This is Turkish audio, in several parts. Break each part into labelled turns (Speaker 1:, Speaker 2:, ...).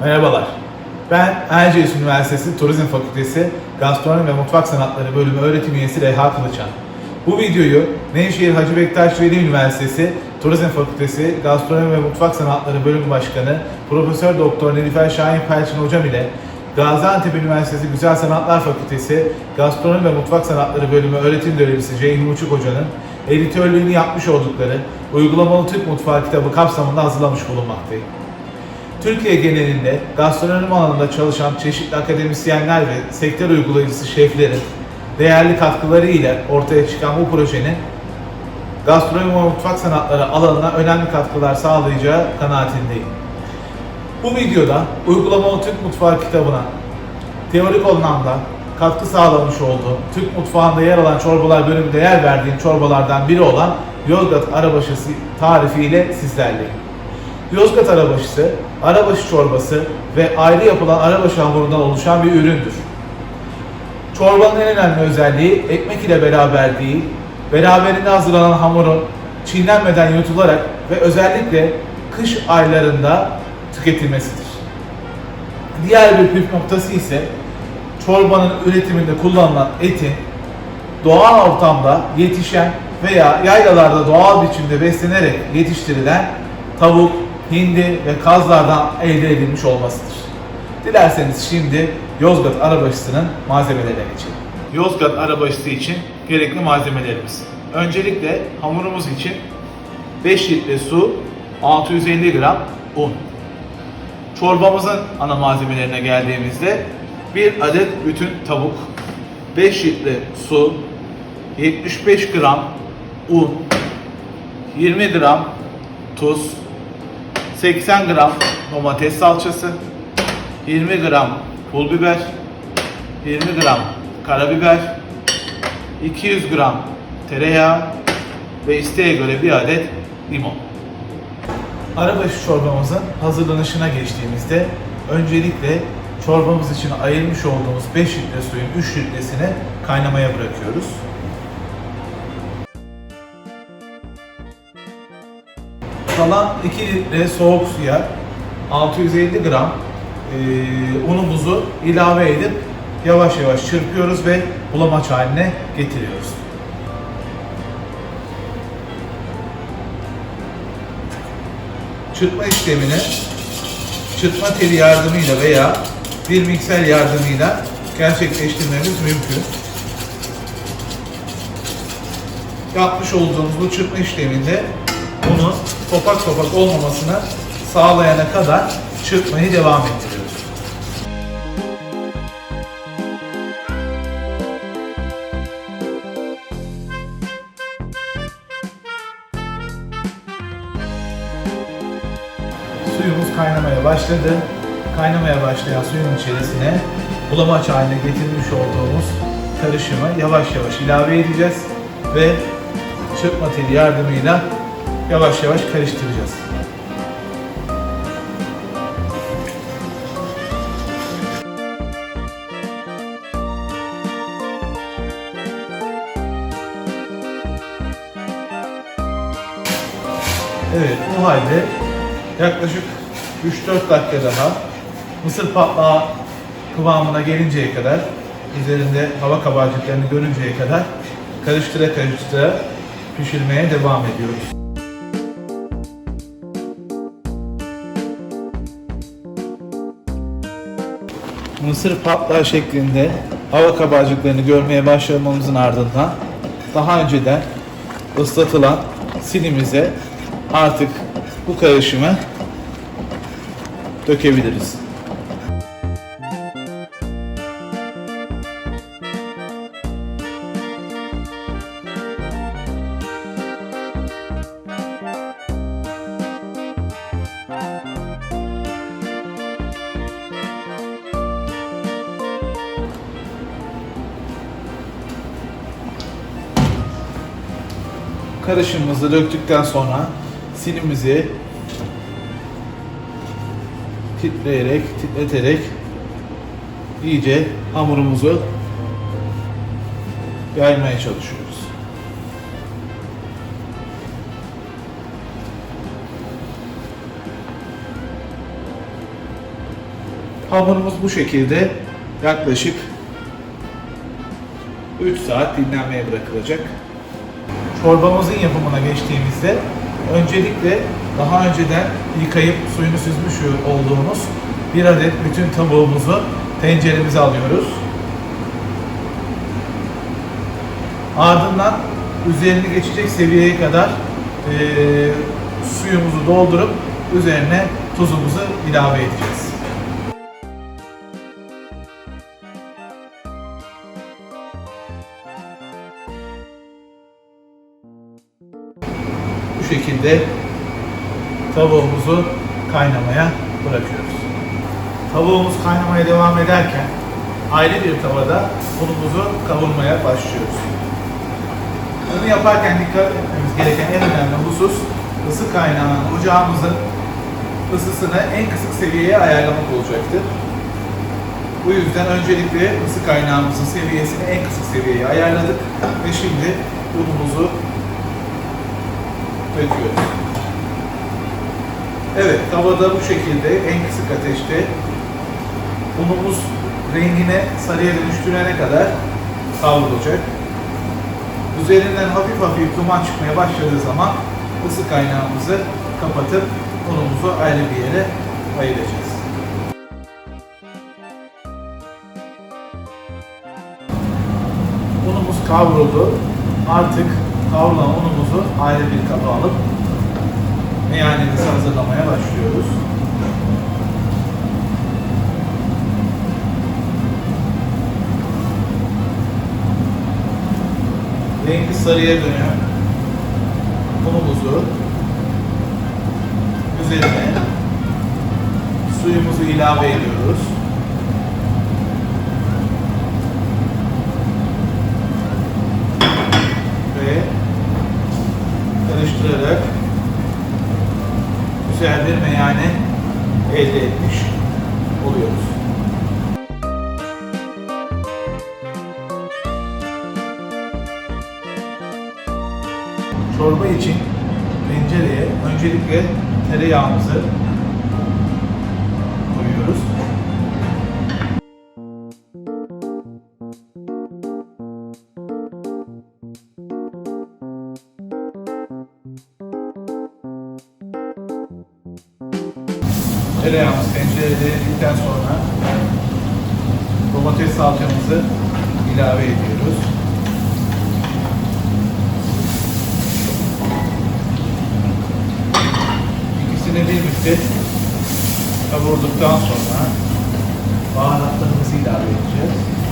Speaker 1: Merhabalar. Ben Erciyes Üniversitesi Turizm Fakültesi Gastronomi ve Mutfak Sanatları Bölümü öğretim üyesi Reha Kılıçan. Bu videoyu Nevşehir Hacı Bektaş Veli Üniversitesi Turizm Fakültesi Gastronomi ve Mutfak Sanatları Bölümü Başkanı Profesör Doktor Nilüfer Şahin Pelçin Hocam ile Gaziantep Üniversitesi Güzel Sanatlar Fakültesi Gastronomi ve Mutfak Sanatları Bölümü öğretim görevlisi Ceyhun Uçuk Hoca'nın editörlüğünü yapmış oldukları Uygulamalı Türk Mutfağı kitabı kapsamında hazırlamış bulunmaktayım. Türkiye genelinde gastronomi alanında çalışan çeşitli akademisyenler ve sektör uygulayıcısı şeflerin değerli katkıları ile ortaya çıkan bu projenin gastronomi ve mutfak sanatları alanına önemli katkılar sağlayacağı kanaatindeyim. Bu videoda uygulamalı Türk Mutfağı kitabına teorik anlamda katkı sağlamış olduğum Türk mutfağında yer alan çorbalar bölümünde yer verdiğim çorbalardan biri olan Yozgat Arabaşısı tarifiyle sizlerleyim. Yozgat arabaşısı, arabaşı çorbası ve ayrı yapılan arabaşı hamurundan oluşan bir üründür. Çorbanın en önemli özelliği ekmek ile beraber değil, beraberinde hazırlanan hamurun çiğnenmeden yutularak ve özellikle kış aylarında tüketilmesidir. Diğer bir püf noktası ise çorbanın üretiminde kullanılan etin doğal ortamda yetişen veya yaylalarda doğal biçimde beslenerek yetiştirilen tavuk, hindi ve kazlardan elde edilmiş olmasıdır. Dilerseniz şimdi Yozgat arabaşısının malzemelerine geçelim. Yozgat arabaşısı için gerekli malzemelerimiz. Öncelikle hamurumuz için 5 litre su, 650 gram un. Çorbamızın ana malzemelerine geldiğimizde bir adet bütün tavuk, 5 litre su, 75 gram un, 20 gram tuz, 80 gram domates salçası, 20 gram pul biber, 20 gram karabiber, 200 gram tereyağı ve isteğe göre bir adet limon. Arabaşı çorbamızın hazırlanışına geçtiğimizde öncelikle çorbamız için ayırmış olduğumuz 5 litre suyun 3 litresini kaynamaya bırakıyoruz. Kalan 2 litre soğuk suya 650 gram e, unumuzu ilave edip yavaş yavaş çırpıyoruz ve bulamaç haline getiriyoruz. Çırpma işlemini çırpma teli yardımıyla veya bir mikser yardımıyla gerçekleştirmemiz mümkün. Yapmış olduğumuz bu çırpma işleminde bunu topak topak olmamasını sağlayana kadar çırpmayı devam ettiriyoruz. Suyumuz kaynamaya başladı. Kaynamaya başlayan suyun içerisine bulamaç haline getirmiş olduğumuz karışımı yavaş yavaş ilave edeceğiz ve çırpma teli yardımıyla yavaş yavaş karıştıracağız. Evet bu halde yaklaşık 3-4 dakika daha mısır patlağı kıvamına gelinceye kadar üzerinde hava kabarcıklarını görünceye kadar karıştıra karıştıra pişirmeye devam ediyoruz. Mısır patlağı şeklinde hava kabarcıklarını görmeye başlamamızın ardından daha önceden ıslatılan silimize artık bu karışımı dökebiliriz. Karışımımızı döktükten sonra silimizi titreyerek, titreterek iyice hamurumuzu yaymaya çalışıyoruz. Hamurumuz bu şekilde yaklaşık 3 saat dinlenmeye bırakılacak. Çorbamızın yapımına geçtiğimizde öncelikle daha önceden yıkayıp suyunu süzmüş olduğumuz bir adet bütün tavuğumuzu tenceremize alıyoruz. Ardından üzerini geçecek seviyeye kadar eee, suyumuzu doldurup üzerine tuzumuzu ilave edeceğiz. Şekilde tavuğumuzu kaynamaya bırakıyoruz. Tavuğumuz kaynamaya devam ederken ayrı bir tavada unumuzu kavurmaya başlıyoruz. Bunu yaparken dikkat etmemiz gereken en önemli husus ısı kaynağının ocağımızın ısısını en kısık seviyeye ayarlamak olacaktır. Bu yüzden öncelikle ısı kaynağımızın seviyesini en kısık seviyeye ayarladık ve şimdi unumuzu döküyoruz. Evet, tavada bu şekilde en kısık ateşte unumuz rengine sarıya dönüştürene kadar kavrulacak. Üzerinden hafif hafif duman çıkmaya başladığı zaman ısı kaynağımızı kapatıp unumuzu ayrı bir yere ayıracağız. Unumuz kavruldu. Artık kavrulan unumuzu ayrı bir kaba alıp meyanemizi hazırlamaya başlıyoruz. Rengi sarıya dönüyor. Unumuzu üzerine suyumuzu ilave ediyoruz. Ve karıştırarak güzel bir meyane elde etmiş oluyoruz. Çorba için tencereye öncelikle tereyağımızı Tereyağımız tencerede erildikten sonra domates salçamızı ilave ediyoruz. İkisini birlikte kavurduktan sonra baharatlarımızı ilave edeceğiz.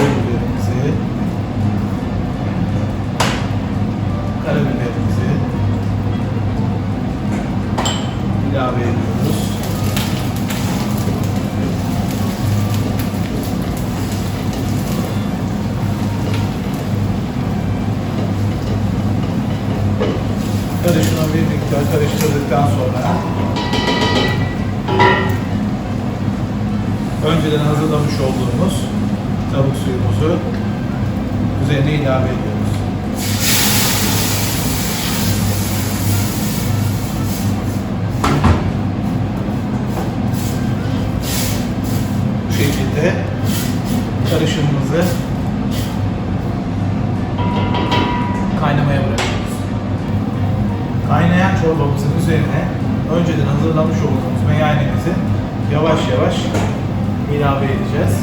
Speaker 1: Biberimizi, karabiberimizi ilave ediyoruz. Karışımı bir miktar karıştırdıktan sonra önceden hazırlamış olduğumuz tavuk suyumuzu üzerine ilave ediyoruz. Bu şekilde karışımımızı kaynamaya bırakıyoruz. Kaynayan çorbamızın üzerine önceden hazırlamış olduğumuz meyanemizi yavaş yavaş ilave edeceğiz.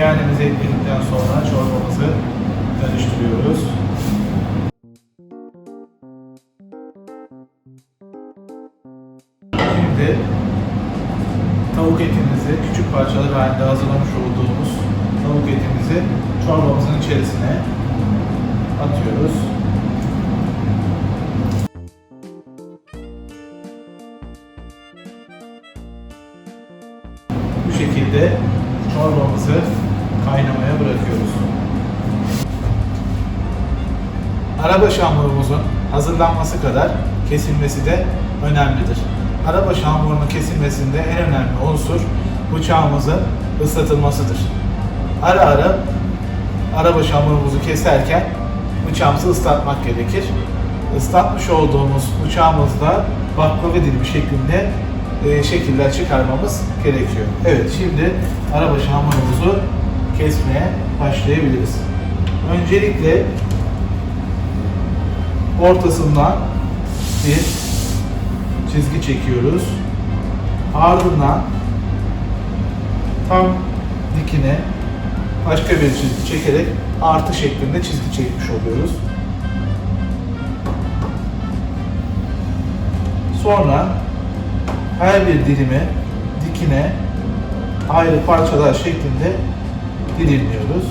Speaker 1: Meyanemizi ekledikten sonra çorbamızı karıştırıyoruz. Şimdi tavuk etimizi küçük parçalar halinde hazırlamış olduğumuz tavuk etimizi çorbamızın içerisine atıyoruz. Bu şekilde çorbamızı bırakıyoruz. Arabaşı hamurumuzun hazırlanması kadar kesilmesi de önemlidir. Arabaşı hamurunun kesilmesinde en önemli unsur bıçağımızın ıslatılmasıdır. Ara ara arabaşı hamurumuzu keserken bıçağımızı ıslatmak gerekir. Islatmış olduğumuz bıçağımızla baklava dilimi şeklinde e, şekiller çıkarmamız gerekiyor. Evet şimdi arabaşı hamurumuzu kesmeye başlayabiliriz. Öncelikle ortasından bir çizgi çekiyoruz. Ardından tam dikine başka bir çizgi çekerek artı şeklinde çizgi çekmiş oluyoruz. Sonra her bir dilimi dikine ayrı parçalar şeklinde dilimliyoruz.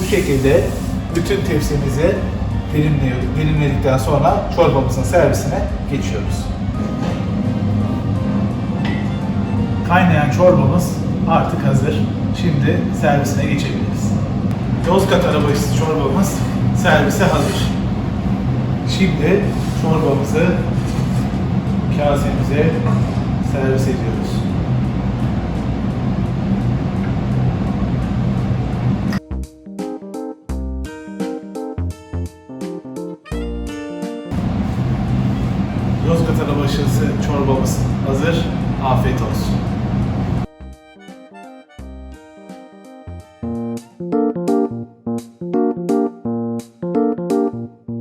Speaker 1: Bu şekilde bütün tepsimizi. Dilimledikten sonra çorbamızın servisine geçiyoruz. Kaynayan çorbamız artık hazır. Şimdi servisine geçebiliriz. Yozgat arabaşısı çorbamız servise hazır. Şimdi çorbamızı kasemize servis ediyoruz. Yozgat arabaşısı çorbamız hazır. Afiyet olsun.